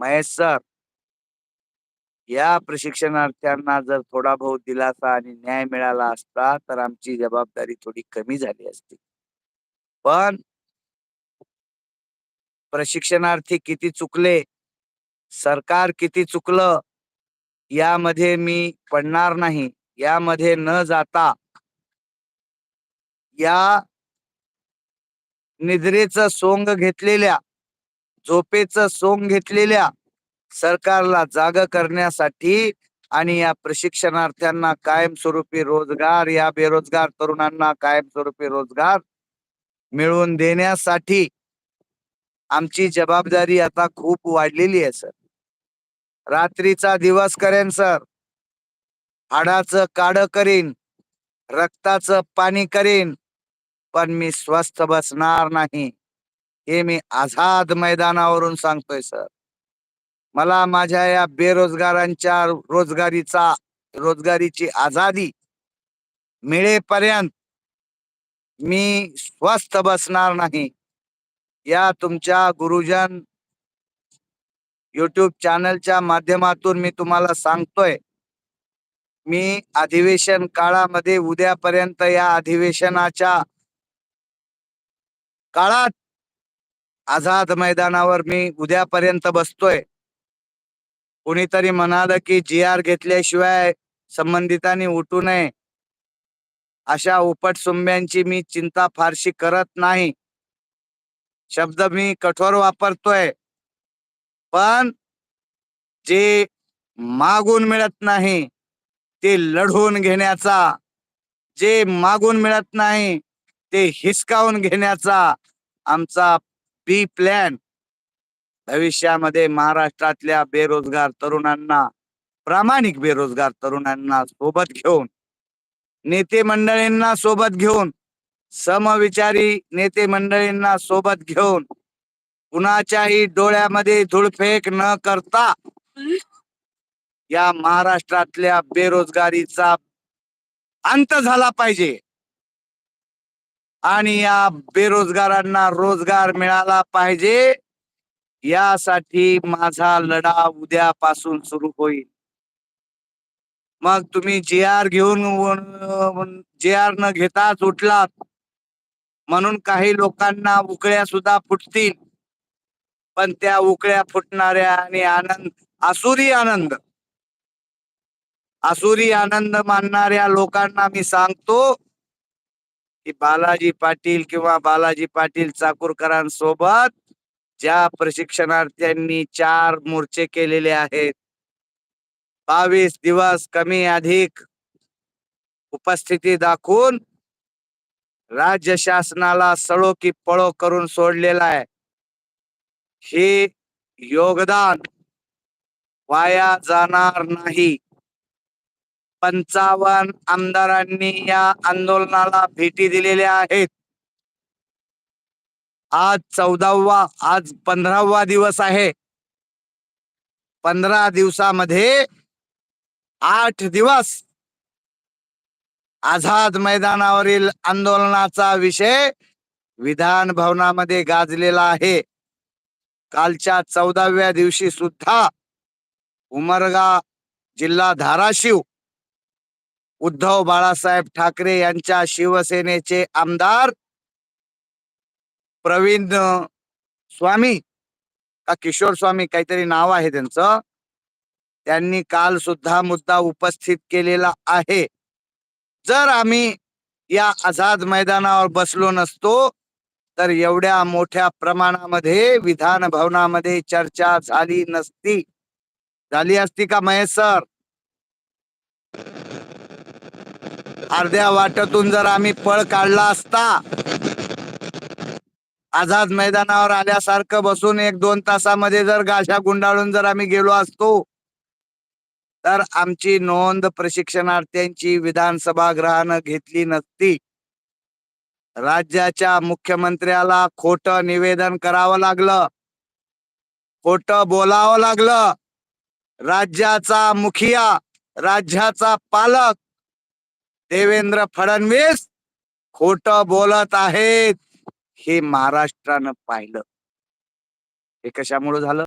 Mahesh sir या प्रशिक्षणार्थ्यांना जर थोडा बहुत दिलासा आणि न्याय मिळाला असता तर आमची जबाबदारी थोडी कमी झाली असती. पण प्रशिक्षणार्थी किती चुकले सरकार किती चुकलं यामध्ये मी पडणार नाही यामध्ये न जाता या निद्रेचं सोंग घेतलेल्या झोपेचं सोंग घेतलेल्या सरकारला जाग करण्यासाठी आणि या प्रशिक्षणार्थ्यांना कायमस्वरूपी रोजगार या बेरोजगार तरुणांना कायमस्वरूपी रोजगार मिळवून देण्यासाठी आमची जबाबदारी आता खूप वाढलेली आहे सर. रात्रीचा दिवस करेन सर. हाडाचं काड करीन रक्ताचं पाणी करीन पण मी स्वस्थ बसणार नाही. हे मी आझाद मैदानावरून सांगतोय सर. मला माझ्या या बेरोजगारांच्या रोजगारीचा रोजगारीची आझादी मिळेपर्यंत मी स्वस्थ बसणार नाही. या तुमच्या गुरुजन युट्यूब चॅनलच्या माध्यमातून मी तुम्हाला सांगतोय. मी अधिवेशन काळामध्ये उद्यापर्यंत या अधिवेशनाच्या काळात आझाद मैदानावर मी उद्यापर्यंत बसतोय. कोणीतरी म्हणाल की जी आर घेतल्याशिवाय संबंधितांनी उठू नये. अशा उपटसुंब्यांची मी चिंता फारशी करत नाही. शब्द मी कठोर वापरतोय. पण जे मागून मिळत नाही ते लढवून घेण्याचा जे मागून मिळत नाही ते हिसकावून घेण्याचा आमचा बी प्लॅन. भविष्यामध्ये महाराष्ट्रातल्या बेरोजगार तरुणांना प्रामाणिक बेरोजगार तरुणांना सोबत घेऊन नेते मंडळींना सोबत घेऊन समविचारी नेते मंडळींना सोबत घेऊन कुणाच्याही डोळ्यामध्ये धुळफेक न करता या महाराष्ट्रातल्या बेरोजगारीचा अंत झाला पाहिजे. आणि या बेरोजगारांना रोजगार मिळाला पाहिजे यासाठी माझा लढा उद्यापासून सुरू होईल. मग तुम्ही जे आर घेऊन जे आर न घेताच उठलात म्हणून काही लोकांना उकळ्या सुद्धा फुटतील. पण त्या उकळ्या फुटणाऱ्या आणि आनंद आसुरी आनंद असुरी आनंद मानणाऱ्या लोकांना मी सांगतो की बालाजी पाटील किंवा बालाजी पाटील चाकूरकरांसोबत ज्या प्रशिक्षणार्थ्यांनी चार मोर्चे केलेले आहेत. बावीस दिवस कमी अधिक उपस्थिती दाखवून राज्य शासनाला सळो की पळो करून सोडलेला आहे. हे योगदान वाया जाणार नाही. पंचावन्न आमदारांनी या आंदोलनाला भेटी दिलेल्या आहेत. आज चौदावा आज पंधरावा दिवस आहे. पंधरा दिवसामध्ये आठ दिवस आझाद मैदानावरील आंदोलनाचा विषय विधान भवनामध्ये गाजलेला आहे. कालच्या चौदाव्या दिवशी सुद्धा उमरगा जिल्हा धाराशिव उद्धव बाळासाहेब ठाकरे यांच्या शिवसेनेचे आमदार प्रवीण स्वामी का किशोर स्वामी काहीतरी नाव आहे त्यांचं. त्यांनी काल सुद्धा मुद्दा उपस्थित केलेला आहे. जर आम्ही या आझाद मैदानावर बसलो नसतो तर एवढ्या मोठ्या प्रमाणामध्ये विधान भवनामध्ये चर्चा झाली नसती. झाली असती का महेश सर? अर्ध्या वाटेतून जर आम्ही पळ काढला असता आझाद मैदानावर आल्यासारखं बसून एक दोन तासामध्ये जर गाशा गुंडाळून जर आम्ही गेलो असतो तर आमची नोंद प्रशिक्षणार्थ्यांची विधानसभा ग्रहानं घेतली नसती. राज्याच्या मुख्यमंत्र्याला खोट निवेदन करावं लागलं खोट बोलावं लागलं. राज्याचा मुखिया राज्याचा पालक देवेंद्र फडणवीस खोट बोलत आहेत. हे महाराष्ट्रानं पाहिलं. हे कशामुळे झालं?